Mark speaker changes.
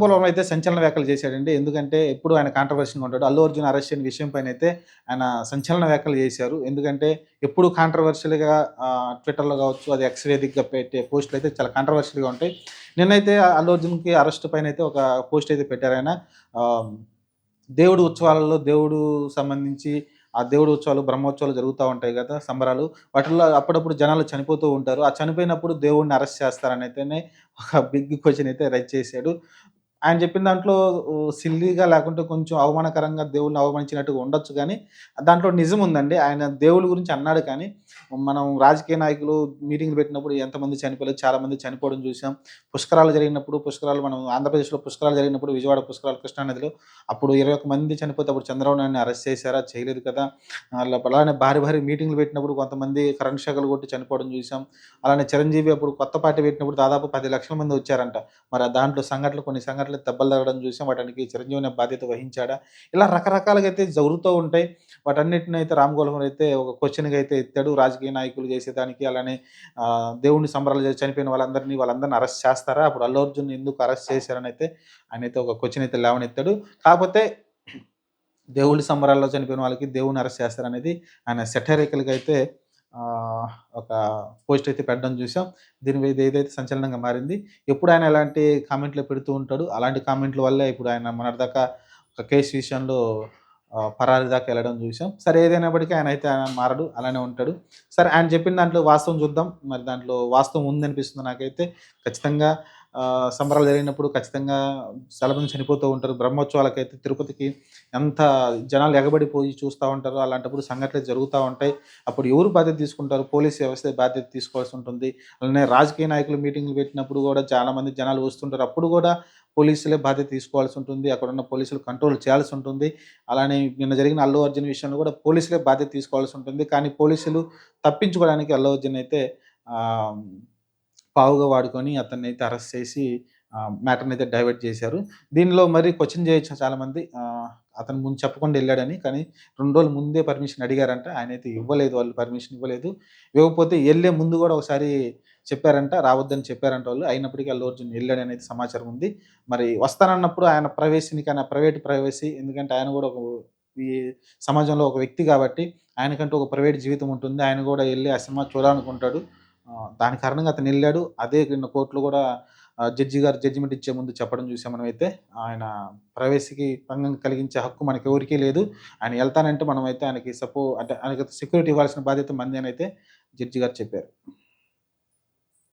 Speaker 1: పొలం అయితే సంచలన వ్యాఖ్యలు చేశాడండి. ఎందుకంటే ఎప్పుడు ఆయన కాంట్రవర్షన్గా ఉంటాడు. అల్లు అర్జున్ అరెస్ట్ అయిన విషయం పైన అయితే ఆయన సంచలన వ్యాఖ్యలు చేశారు. ఎందుకంటే ఎప్పుడు కాంట్రవర్షియల్గా ట్విట్టర్లో కావచ్చు అది ఎక్స్ వేదికగా పెట్టే పోస్టులు అయితే చాలా కాంట్రవర్షియల్గా ఉంటాయి. నిన్నైతే అల్లు అర్జున్కి అరెస్ట్ పైన అయితే ఒక పోస్ట్ అయితే పెట్టారు ఆయన. దేవుడు ఉత్సవాలలో దేవుడు సంబంధించి ఆ దేవుడు ఉత్సవాలు బ్రహ్మోత్సవాలు జరుగుతూ ఉంటాయి కదా సంబరాలు. వాటిల్లో అప్పుడప్పుడు జనాలు చనిపోతూ ఉంటారు. ఆ చనిపోయినప్పుడు దేవుడిని అరెస్ట్ చేస్తారని అయితేనే ఒక బిగ్ క్వశ్చన్ అయితే రైజ్ చేశాడు. ఆయన చెప్పిన దాంట్లో సిల్లీగా లేకుంటే కొంచెం అవమానకరంగా దేవుడిని అవమానించినట్టుగా ఉండొచ్చు కానీ దాంట్లో నిజం ఉందండి. ఆయన దేవుడి గురించి అన్నాడు కానీ మనం రాజకీయ నాయకులు మీటింగ్లు పెట్టినప్పుడు ఎంతమంది చనిపోలేదు చాలా మంది చనిపోవడం చూసాం. పుష్కరాలు జరిగినప్పుడు పుష్కరాలు మనం ఆంధ్రప్రదేశ్లో పుష్కరాలు జరిగినప్పుడు విజయవాడ పుష్కరాలు కృష్ణానదిలో అప్పుడు ఇరవై ఒక మంది చనిపోతే అప్పుడు చంద్రబాబు నాయుడిని అరెస్ట్ చేశారా? చేయలేదు కదా. అలానే భారీ భారీ మీటింగ్లు పెట్టినప్పుడు కొంతమంది కరెంట్ షాకలు కొట్టి చనిపోవడం చూసాం. అలానే చిరంజీవి అప్పుడు కొత్త పార్టీ పెట్టినప్పుడు దాదాపు పది లక్షల మంది వచ్చారంట. మరి దాంట్లో సంఘటనలు కొన్ని సంఘటనలు దెబ్బలు తగ్గడం చూసాం వాటానికి చిరంజీవి బాధ్యత వహించాడా? ఇలా రకరకాలుగా అయితే జరుగుతూ ఉంటాయి. వాటన్నిటిని అయితే రామ్ గోల్వర్ అయితే ఒక క్వశ్చన్గా అయితే ఎత్తాడు. రాజకీయ నాయకులు చేసేదానికి అలానే ఆ, దేవుడిని సంబరాలు చేసి చనిపోయిన వాళ్ళందరినీ వాళ్ళందరినీ అరెస్ట్ చేస్తారా? అప్పుడు అల్లు అర్జున్ ఎందుకు అరెస్ట్ చేశారని అయితే ఆయన అయితే ఒక క్వశ్చన్ అయితే లేవనెత్తాడు. కాకపోతే దేవుడి సంబరాల్లో చనిపోయిన వాళ్ళకి దేవుని అరెస్ట్ చేస్తారనేది ఆయన సెటరికల్గా అయితే ఒక పోస్ట్ అయితే పెట్టడం చూసాం. దీని మీద ఏదైతే సంచలనంగా మారింది ఎప్పుడు ఆయన ఎలాంటి కామెంట్లు పెడుతూ ఉంటాడు అలాంటి కామెంట్ల వల్లే ఇప్పుడు ఆయన మొన్నటిదాకా ఒక కేసు విషయంలో పరారి దాకా వెళ్ళడం చూసాం. సరే ఏదైనప్పటికీ ఆయన అయితే ఆయన మారడు అలానే ఉంటాడు. సరే ఆయన చెప్పిన దాంట్లో వాస్తవం చూద్దాం. మరి దాంట్లో వాస్తవం ఉందనిపిస్తుంది నాకైతే. ఖచ్చితంగా సంబరాలు జరిగినప్పుడు ఖచ్చితంగా చాలా చనిపోతూ ఉంటారు. బ్రహ్మోత్సవాలకైతే తిరుపతికి ఎంత జనాలు ఎగబడిపోయి చూస్తూ ఉంటారు అలాంటప్పుడు సంఘటనలు జరుగుతూ ఉంటాయి. అప్పుడు ఎవరు బాధ్యత తీసుకుంటారు? పోలీస్ వ్యవస్థ బాధ్యత తీసుకోవాల్సి ఉంటుంది. అలానే రాజకీయ నాయకులు మీటింగ్లు పెట్టినప్పుడు కూడా చాలామంది జనాలు వస్తుంటారు. అప్పుడు కూడా పోలీసులే బాధ్యత తీసుకోవాల్సి ఉంటుంది. అక్కడ ఉన్న పోలీసులు కంట్రోల్ చేయాల్సి ఉంటుంది. అలానే నిన్న జరిగిన అల్లు అర్జున్ విషయంలో కూడా పోలీసులే బాధ్యత తీసుకోవాల్సి ఉంటుంది. కానీ పోలీసులు తప్పించుకోవడానికి అల్లు అర్జున్ అయితే పావుగా వాడుకొని అతన్ని అయితే అరెస్ట్ చేసి మ్యాటర్ని అయితే డైవర్ట్ చేశారు. దీనిలో మరి క్వశ్చన్ చేయొచ్చు చాలామంది? అతను ముందు చెప్పకుండా వెళ్ళాడని కానీ రెండు రోజుల ముందే పర్మిషన్ అడిగారంట. ఆయన అయితే ఇవ్వలేదు వాళ్ళు పర్మిషన్ ఇవ్వలేదు. ఇవ్వకపోతే వెళ్ళే ముందు కూడా ఒకసారి చెప్పారంట రావద్దని చెప్పారంట వాళ్ళు. అయినప్పటికీ అల్లు అర్జున్ వెళ్ళాడని సమాచారం ఉంది. మరి వస్తానన్నప్పుడు ఆయన ప్రైవేసీని కానీ ప్రైవేట్ ప్రైవసీ ఎందుకంటే ఆయన కూడా ఒక ఈ సమాజంలో ఒక వ్యక్తి కాబట్టి ఆయనకంటూ ఒక ప్రైవేట్ జీవితం ఉంటుంది. ఆయన కూడా వెళ్ళి ఆ సినిమా చూడాలనుకుంటాడు. దాని కారణంగా అతను వెళ్ళాడు. అదే నిన్న కోర్టులో కూడా జడ్జి గారు జడ్జిమెంట్ ఇచ్చే ముందు చెప్పడం చూసాం మనమైతే. ఆయన ప్రైవసీకి భంగం కలిగించే హక్కు మనకి ఎవరికీ లేదు. ఆయన వెళ్తానంటే మనమైతే ఆయనకి సపో అంటే ఆయనకి సెక్యూరిటీ ఇవ్వాల్సిన బాధ్యత మంది అని అయితే జడ్జి గారు చెప్పారు.